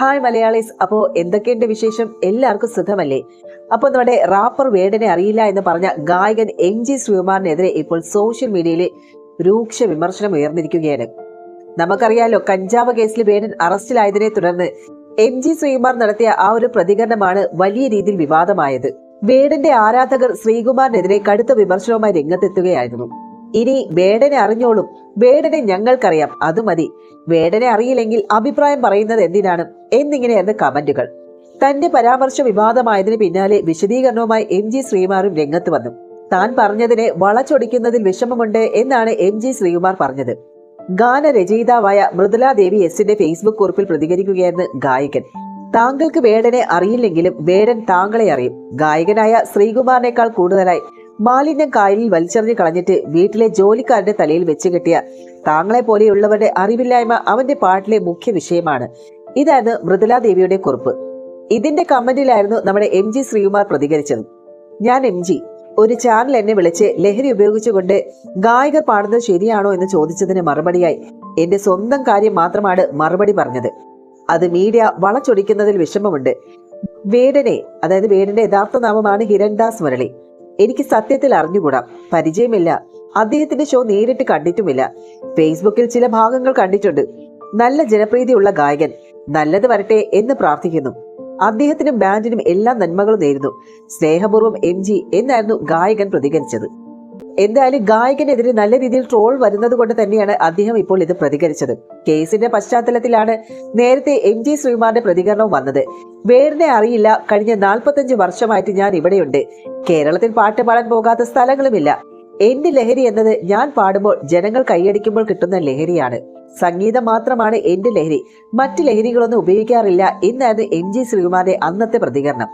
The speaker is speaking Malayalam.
ഹായ് മലയാളീസ്. അപ്പോ എന്തൊക്കെയുണ്ട് വിശേഷം? എല്ലാവർക്കും സുഖമല്ലേ? അപ്പൊ നമ്മുടെ റാപ്പർ വേടനെ അറിയില്ല എന്ന് പറഞ്ഞ ഗായകൻ എം ജി ശ്രീകുമാറിനെതിരെ ഇപ്പോൾ സോഷ്യൽ മീഡിയയിൽ രൂക്ഷ വിമർശനം ഉയർന്നിരിക്കുകയാണ്. നമുക്കറിയാലോ കഞ്ചാവ് കേസിൽ വേടൻ അറസ്റ്റിലായതിനെ തുടർന്ന് എം ജി ശ്രീകുമാർ നടത്തിയ ആ ഒരു പ്രതികരണമാണ് വലിയ രീതിയിൽ വിവാദമായത്. വേടന്റെ ആരാധകർ ശ്രീകുമാറിനെതിരെ കടുത്ത വിമർശനവുമായി രംഗത്തെത്തുകയായിരുന്നു. ഇനി വേടനെ അറിഞ്ഞോളും. വേടനെ ഞങ്ങൾക്കറിയാം അത് മതി. വേടനെ അറിയില്ലെങ്കിൽ അഭിപ്രായം പറയുന്നത് എന്തിനാണ് എന്നിങ്ങനെയായിരുന്നു കമന്റുകൾ. തന്റെ പരാമർശ വിവാദമായതിന് പിന്നാലെ വിശദീകരണവുമായി എം ജി ശ്രീകുമാറും രംഗത്ത് വന്നു. താൻ പറഞ്ഞതിനെ വളച്ചൊടിക്കുന്നതിൽ വിഷമമുണ്ട് എന്നാണ് എം ജി ശ്രീകുമാർ പറഞ്ഞത്. ഗാനരചയിതാവായ മൃദുല ദേവി എസിന്റെ ഫേസ്ബുക്ക് കുറിപ്പിൽ പ്രതികരിക്കുകയായിരുന്നു ഗായകൻ. താങ്കൾക്ക് വേടനെ അറിയില്ലെങ്കിലും വേടൻ താങ്കളെ അറിയും. ഗായകനായ ശ്രീകുമാറിനേക്കാൾ കൂടുതലായി മാലിന്യം കായലിൽ വലിച്ചെറിഞ്ഞ് കളഞ്ഞിട്ട് വീട്ടിലെ ജോലിക്കാരന്റെ തലയിൽ വെച്ച് കെട്ടിയ താങ്കളെ പോലെയുള്ളവരുടെ അറിവില്ലായ്മ അവന്റെ പാട്ടിലെ മുഖ്യ വിഷയമാണ്. ഇതായിരുന്നു മൃദുല ദേവിയുടെ കുറിപ്പ്. ഇതിന്റെ കമന്റിലായിരുന്നു നമ്മുടെ എം ജി ശ്രീകുമാർ പ്രതികരിച്ചത്. ഞാൻ എം ജി ഒരു ചാനൽ എന്നെ വിളിച്ച് ലഹരി ഉപയോഗിച്ചുകൊണ്ട് ഗായകർ പാടുന്നത് ശരിയാണോ എന്ന് ചോദിച്ചതിന് മറുപടിയായി എന്റെ സ്വന്തം കാര്യം മാത്രമാണ് മറുപടി പറഞ്ഞത്. അത് മീഡിയ വളച്ചൊടിക്കുന്നതിൽ വിഷമമുണ്ട്. വേടനെ അതായത് വേടന്റെ യഥാർത്ഥ നാമമാണ് ഹിരൺദാസ് മുരളി. എനിക്ക് സത്യത്തിൽ അറിഞ്ഞുകൂടാ. പരിചയമില്ല. അദ്ദേഹത്തിന്റെ ഷോ നേരിട്ട് കണ്ടിട്ടുമില്ല. ഫേസ്ബുക്കിൽ ചില ഭാഗങ്ങൾ കണ്ടിട്ടുണ്ട്. നല്ല ജനപ്രീതിയുള്ള ഗായകൻ. നല്ലത് വരട്ടെ എന്ന് പ്രാർത്ഥിക്കുന്നു. അദ്ദേഹത്തിനും ബാൻഡിനും എല്ലാ നന്മകളും നേരുന്നു. സ്നേഹപൂർവം എം ജി എന്നായിരുന്നു ഗായകൻ പ്രതികരിച്ചത്. എന്തായാലും ഗായകനെതിരെ നല്ല രീതിയിൽ ട്രോൾ വരുന്നത് കൊണ്ട് തന്നെയാണ് അദ്ദേഹം ഇപ്പോൾ ഇത് പ്രതികരിച്ചത്. കേസിന്റെ പശ്ചാത്തലത്തിലാണ് നേരത്തെ എം ജി ശ്രീകുമാറിന്റെ പ്രതികരണവും വന്നത്. വേറിനെ അറിയില്ല. കഴിഞ്ഞ നാൽപ്പത്തഞ്ച് വർഷമായിട്ട് ഞാൻ ഇവിടെയുണ്ട്. കേരളത്തിൽ പാട്ട് പാടാൻ പോകാത്ത സ്ഥലങ്ങളുമില്ല. എന്റെ ലഹരി എന്നത് ഞാൻ പാടുമ്പോൾ ജനങ്ങൾ കൈയടിക്കുമ്പോൾ കിട്ടുന്ന ലഹരിയാണ്. സംഗീതം മാത്രമാണ് എന്റെ ലഹരി. മറ്റ് ലഹരികളൊന്നും ഉപയോഗിക്കാറില്ല എന്നായിരുന്നു എം ജി ശ്രീകുമാറിന്റെ അന്നത്തെ പ്രതികരണം.